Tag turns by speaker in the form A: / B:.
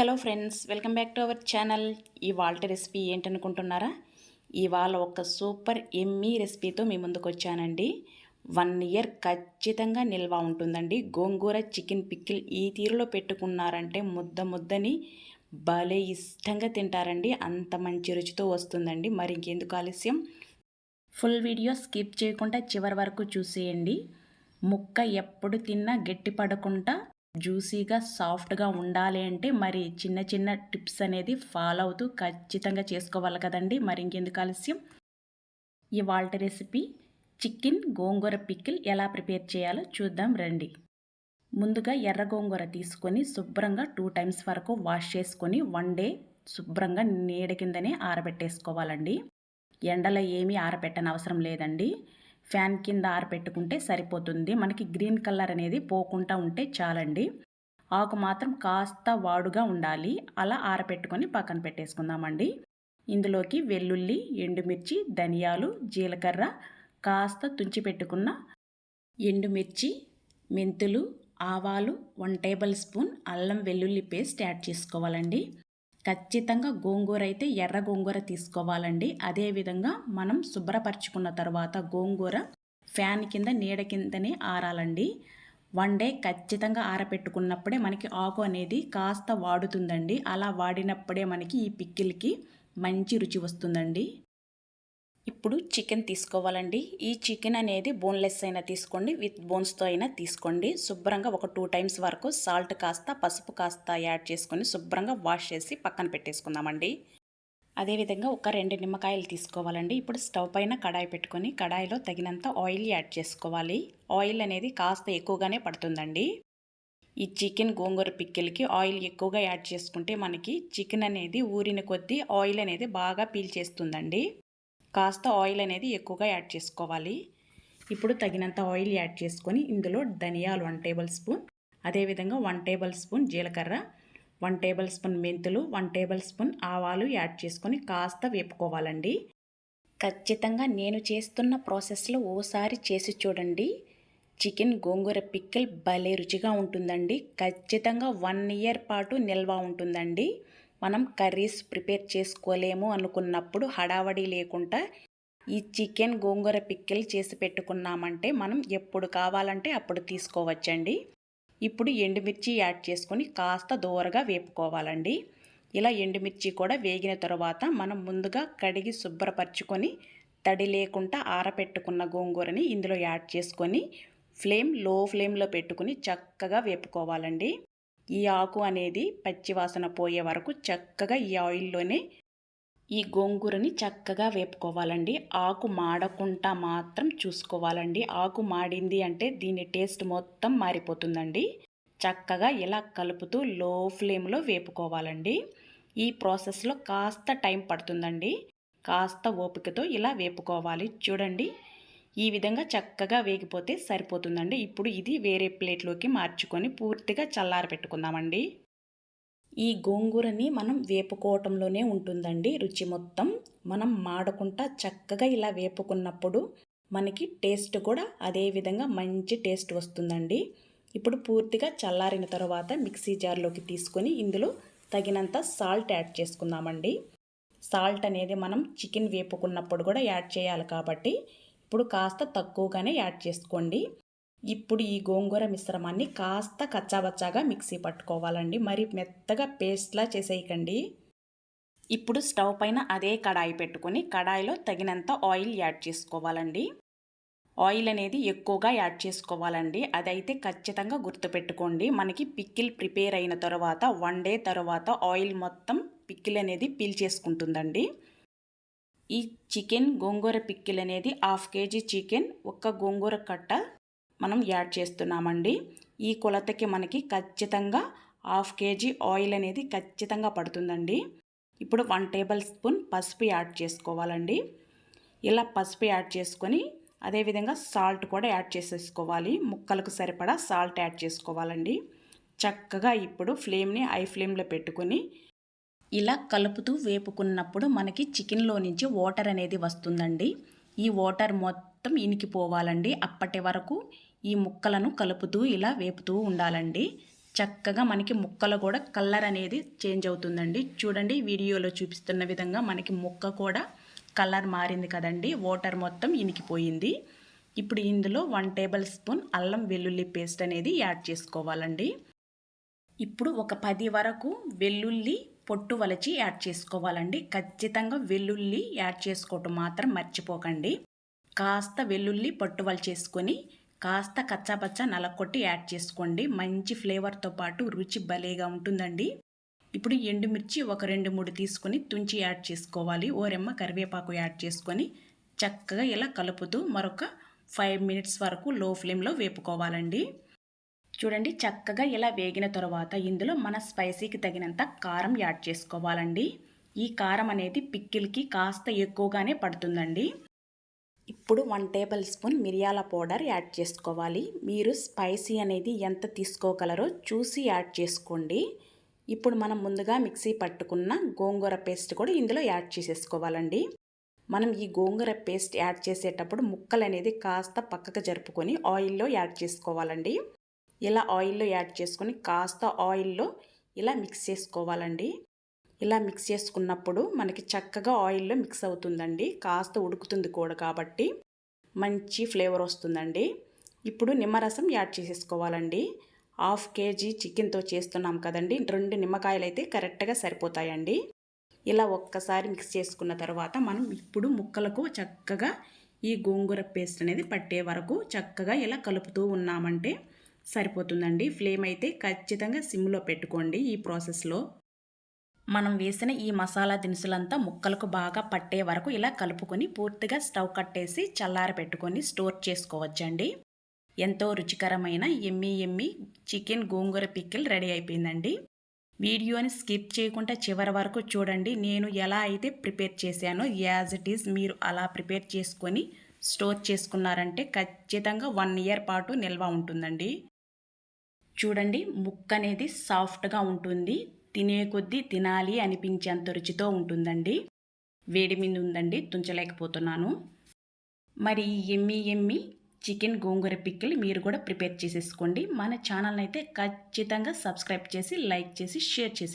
A: Hello friends welcome back to our channel. ఇవాళ recipe ఏంటనుకుంటున్నారా? ఇవాళ ఒక సూపర్ ఎమ్మీ రెసిపీతో మీ ముందుకు వచ్చానండి వన్ ఇయర్ ఖచ్చితంగా నిల్వ ఉంటుందండి. గోంగూర చికెన్ పిక్కిల్ ఈ తీరులో పెట్టుకున్నారంటే ముద్ద ముద్దని భలే ఇష్టంగా తింటారండి. అంత మంచి రుచితో వస్తుందండి. మరి ఇంకెందుకు ఆలస్యం? ఫుల్ వీడియో స్కిప్ చేయకుండా చివరి వరకు చూసేయండి. ముక్క ఎప్పుడు తిన్నా గట్టి పడకుండా జ్యూసీగా సాఫ్ట్గా ఉండాలి అంటే మరి చిన్న చిన్న టిప్స్ అనేది ఫాలో అవుతూ ఖచ్చితంగా చేసుకోవాలి కదండి. మరి ఇంకెందుకు ఆలస్యం? ఇవాళ రెసిపీ చికెన్ గోంగూర పిక్కిల్ ఎలా ప్రిపేర్ చేయాలో చూద్దాం రండి. ముందుగా ఎర్ర గోంగూర తీసుకొని శుభ్రంగా టూ టైమ్స్ వరకు వాష్ చేసుకొని వన్ డే శుభ్రంగా నీడ కిందనే ఆరబెట్టేసుకోవాలండి. ఎండలో ఏమీ ఆరబెట్టని అవసరం లేదండి. ఫ్యాన్ కింద ఆరబెట్టుకుంటే సరిపోతుంది. మనకి గ్రీన్ కలర్ అనేది పోకుండా ఉంటే చాలండి. ఆకు మాత్రం కాస్త వాడుగా ఉండాలి. అలా ఆరబెట్టుకొని పక్కన పెట్టేసుకుందామండి. ఇందులోకి వెల్లుల్లి ఎండుమిర్చి ధనియాలు జీలకర్ర కాస్త తుంచి పెట్టుకున్న ఎండుమిర్చి మెంతులు ఆవాలు వన్ టేబుల్ స్పూన్ అల్లం వెల్లుల్లి పేస్ట్ యాడ్ చేసుకోవాలండి. ఖచ్చితంగా గోంగూర అయితే ఎర్ర గోంగూర తీసుకోవాలండి. అదేవిధంగా మనం శుభ్రపరచుకున్న తర్వాత గోంగూర ఫ్యాన్ కింద నీడ కిందనే ఆరాలండి. వన్ డే ఖచ్చితంగా ఆరపెట్టుకున్నప్పుడే మనకి ఆకు అనేది కాస్త వాడుతుందండి. అలా వాడినప్పుడే మనకి ఈ పిక్కిల్కి మంచి రుచి వస్తుందండి. ఇప్పుడు చికెన్ తీసుకోవాలండి. ఈ చికెన్ అనేది బోన్లెస్ అయినా తీసుకోండి విత్ బోన్స్తో అయినా తీసుకోండి. శుభ్రంగా ఒక టూ టైమ్స్ వరకు సాల్ట్ కాస్త పసుపు కాస్త యాడ్ చేసుకొని శుభ్రంగా వాష్ చేసి పక్కన పెట్టేసుకుందామండి. అదేవిధంగా ఒక రెండు నిమ్మకాయలు తీసుకోవాలండి. ఇప్పుడు స్టవ్ పైన కడాయి పెట్టుకొని కడాయిలో తగినంత ఆయిల్ యాడ్ చేసుకోవాలి. ఆయిల్ అనేది కాస్త ఎక్కువగానే పడుతుందండి. ఈ చికెన్ గోంగూర పిక్కిల్కి ఆయిల్ ఎక్కువగా యాడ్ చేసుకుంటే మనకి చికెన్ అనేది ఊరిన కొద్దీ ఆయిల్ అనేది బాగా పీల్చేస్తుందండి కాస్త ఆయిల్ అనేది ఎక్కువగా యాడ్ చేసుకోవాలి. ఇప్పుడు తగినంత ఆయిల్ యాడ్ చేసుకొని ఇందులో ధనియాలు వన్ టేబుల్ స్పూన్ అదేవిధంగా వన్ టేబుల్ స్పూన్ జీలకర్ర వన్ టేబుల్ స్పూన్ మెంతులు వన్ టేబుల్ స్పూన్ ఆవాలు యాడ్ చేసుకొని కాస్త వేపుకోవాలండి. ఖచ్చితంగా నేను చేస్తున్న ప్రాసెస్లో ఓసారి చేసి చూడండి. చికెన్ గోంగూర పిక్కిల్ భలే రుచిగా ఉంటుందండి. ఖచ్చితంగా వన్ ఇయర్ పాటు నిల్వ ఉంటుందండి. మనం కర్రీస్ ప్రిపేర్ చేసుకోలేము అనుకున్నప్పుడు హడావడి లేకుండా ఈ చికెన్ గోంగూర పిక్కిల్ చేసి పెట్టుకున్నామంటే మనం ఎప్పుడు కావాలంటే అప్పుడు తీసుకోవచ్చండి. ఇప్పుడు ఎండుమిర్చి యాడ్ చేసుకొని కాస్త దూరగా వేపుకోవాలండి. ఇలా ఎండుమిర్చి కూడా వేగిన తర్వాత మనం ముందుగా కడిగి శుభ్రపరచుకొని తడి లేకుండా ఆరపెట్టుకున్న గోంగూరని ఇందులో యాడ్ చేసుకొని ఫ్లేమ్లో ఫ్లేమ్లో పెట్టుకుని చక్కగా వేపుకోవాలండి. ఈ ఆకు అనేది పచ్చివాసన పోయే వరకు చక్కగా ఈ ఆయిల్లోనే ఈ గోంగూరని చక్కగా వేపుకోవాలండి. ఆకు మాడకుండా మాత్రం చూసుకోవాలండి. ఆకు మాడింది అంటే దీని టేస్ట్ మొత్తం మారిపోతుందండి. చక్కగా ఇలా కలుపుతూ లో ఫ్లేమ్లో వేపుకోవాలండి. ఈ ప్రాసెస్లో కాస్త టైం పడుతుందండి. కాస్త ఓపికతో ఇలా వేపుకోవాలి. చూడండి. ఈ విధంగా చక్కగా వేగిపోతే సరిపోతుందండి. ఇప్పుడు ఇది వేరే ప్లేట్లోకి మార్చుకొని పూర్తిగా చల్లార పెట్టుకుందామండి. ఈ గోంగూరని మనం వేపుకోవటంలోనే ఉంటుందండి రుచి మొత్తం. మనం మాడకుండా చక్కగా ఇలా వేపుకున్నప్పుడు మనకి టేస్ట్ కూడా అదే విధంగా మంచి టేస్ట్ వస్తుందండి. ఇప్పుడు పూర్తిగా చల్లారిన తర్వాత మిక్సీ జార్లోకి తీసుకొని ఇందులో తగినంత సాల్ట్ యాడ్ చేసుకుందామండి. సాల్ట్ అనేది మనం చికెన్ వేపుకున్నప్పుడు కూడా యాడ్ చేయాలి కాబట్టి ఇప్పుడు కాస్త తక్కువగానే యాడ్ చేసుకోండి. ఇప్పుడు ఈ గోంగూర మిశ్రమాన్ని కాస్త కచ్చాబచ్చాగా మిక్సీ పట్టుకోవాలండి. మరి మెత్తగా పేస్ట్లా చేసేయకండి. ఇప్పుడు స్టవ్ పైన అదే కడాయి పెట్టుకొని కడాయిలో తగినంత ఆయిల్ యాడ్ చేసుకోవాలండి. ఆయిల్ అనేది ఎక్కువగా యాడ్ చేసుకోవాలండి. అదైతే ఖచ్చితంగా గుర్తుపెట్టుకోండి. మనకి పిక్కిల్ ప్రిపేర్ అయిన తర్వాత వన్ డే తర్వాత ఆయిల్ మొత్తం పిక్కిల్ అనేది పీల్చేసుకుంటుందండి ఈ చికెన్ గోంగూర పిక్కిల్ అనేది హాఫ్ కేజీ చికెన్ ఒక్క గోంగూర కట్ట మనం యాడ్ చేస్తున్నామండి. ఈ కొలతకి మనకి ఖచ్చితంగా హాఫ్ కేజీ ఆయిల్ అనేది ఖచ్చితంగా పడుతుందండి. ఇప్పుడు వన్ టేబుల్ స్పూన్ పసుపు యాడ్ చేసుకోవాలండి. ఇలా పసుపు యాడ్ చేసుకొని అదేవిధంగా సాల్ట్ కూడా యాడ్ చేసేసుకోవాలి. ముక్కలకు సరిపడా సాల్ట్ యాడ్ చేసుకోవాలండి. చక్కగా ఇప్పుడు ఫ్లేమ్ని హై ఫ్లేమ్లో పెట్టుకొని ఇలా కలుపుతూ వేపుకున్నప్పుడు మనకి చికెన్లో నుంచి వాటర్ అనేది వస్తుందండి. ఈ వాటర్ మొత్తం ఇనికిపోవాలండి. అప్పటి వరకు ఈ ముక్కలను కలుపుతూ ఇలా వేపుతూ ఉండాలండి. చక్కగా మనకి ముక్కలు కూడా కలర్ అనేది చేంజ్ అవుతుందండి. చూడండి వీడియోలో చూపిస్తున్న విధంగా మనకి ముక్క కూడా కలర్ మారింది కదండి. వాటర్ మొత్తం ఇనికిపోయింది. ఇప్పుడు ఇందులో వన్ టేబుల్ స్పూన్ అల్లం వెల్లుల్లి పేస్ట్ అనేది యాడ్ చేసుకోవాలండి. ఇప్పుడు ఒక పది వరకు వెల్లుల్లి పొట్టు వలచి యాడ్ చేసుకోవాలండి. ఖచ్చితంగా వెల్లుల్లి యాడ్ చేసుకోవటం మాత్రం మర్చిపోకండి. కాస్త వెల్లుల్లి పొట్టు వలిచేసుకొని కాస్త కచ్చాపచ్చ నలకొట్టి యాడ్ చేసుకోండి. మంచి ఫ్లేవర్తో పాటు రుచి భలేగా ఉంటుందండి. ఇప్పుడు ఎండుమిర్చి ఒక రెండు మూడు తీసుకొని తుంచి యాడ్ చేసుకోవాలి. ఓరెమ్మ కరివేపాకు యాడ్ చేసుకొని చక్కగా ఇలా కలుపుతూ మరొక ఫైవ్ మినిట్స్ వరకు లో ఫ్లేమ్లో వేపుకోవాలండి. చూడండి చక్కగా ఇలా వేగిన తర్వాత ఇందులో మన స్పైసీకి తగినంత కారం యాడ్ చేసుకోవాలండి. ఈ కారం అనేది పిక్కిల్కి కాస్త ఎక్కువగానే పడుతుందండి. ఇప్పుడు వన్ టేబుల్ స్పూన్ మిరియాల పౌడర్ యాడ్ చేసుకోవాలి. మీరు స్పైసీ అనేది ఎంత తీసుకోగలరో చూసి యాడ్ చేసుకోండి. ఇప్పుడు మనం ముందుగా మిక్సీ పట్టుకున్న గోంగూర పేస్ట్ కూడా ఇందులో యాడ్ చేసేసుకోవాలండి. మనం ఈ గోంగూర పేస్ట్ యాడ్ చేసేటప్పుడు ముక్కలు అనేది కాస్త పక్కకు జరుపుకొని ఆయిల్లో యాడ్ చేసుకోవాలండి. ఇలా ఆయిల్లో యాడ్ చేసుకొని కాస్త ఆయిల్లో ఇలా మిక్స్ చేసుకోవాలండి. ఇలా మిక్స్ చేసుకున్నప్పుడు మనకి చక్కగా ఆయిల్లో మిక్స్ అవుతుందండి. కాస్త ఉడుకుతుంది కూడా కాబట్టి మంచి ఫ్లేవర్ వస్తుందండి. ఇప్పుడు నిమ్మరసం యాడ్ చేసేసుకోవాలండి. హాఫ్ కేజీ చికెన్తో చేస్తున్నాం కదండి. రెండు నిమ్మకాయలు అయితే కరెక్ట్గా సరిపోతాయండి. ఇలా ఒక్కసారి మిక్స్ చేసుకున్న తర్వాత మనం ఇప్పుడు ముక్కలకు చక్కగా ఈ గోంగూర పేస్ట్ అనేది పట్టే వరకు చక్కగా ఇలా కలుపుతూ ఉన్నామంటే సరిపోతుందండి. ఫ్లేమ్ అయితే ఖచ్చితంగా సిమ్లో పెట్టుకోండి ఈ ప్రాసెస్లో. మనం వేసిన ఈ మసాలా దినుసులంతా ముక్కలకు బాగా పట్టే వరకు ఇలా కలుపుకొని పూర్తిగా స్టవ్ కట్టేసి చల్లార పెట్టుకొని స్టోర్ చేసుకోవచ్చండి. ఎంతో రుచికరమైన ఎమ్మి ఎమ్మి చికెన్ గోంగూర పిక్కిల్ రెడీ అయిపోయిందండి. వీడియోని స్కిప్ చేయకుండా చివరి వరకు చూడండి. నేను ఎలా అయితే ప్రిపేర్ చేశానో యాజ్ ఇట్ ఈజ్ మీరు అలా ప్రిపేర్ చేసుకొని స్టోర్ చేసుకున్నారంటే ఖచ్చితంగా వన్ ఇయర్ పాటు నిల్వ ఉంటుందండి. చూడండి ముక్క అనేది సాఫ్ట్గా ఉంటుంది. తినే కొద్దీ తినాలి అనిపించేంత రుచితో ఉంటుందండి. వేడి మీద ఉందండి తుంచలేకపోతున్నాను. మరి ఎమ్మి ఎమ్మి చికెన్ గోంగూర పిక్కిలు మీరు కూడా ప్రిపేర్ చేసేసుకోండి. మన ఛానల్ని అయితే ఖచ్చితంగా సబ్స్క్రైబ్ చేసి లైక్ చేసి షేర్ చేసి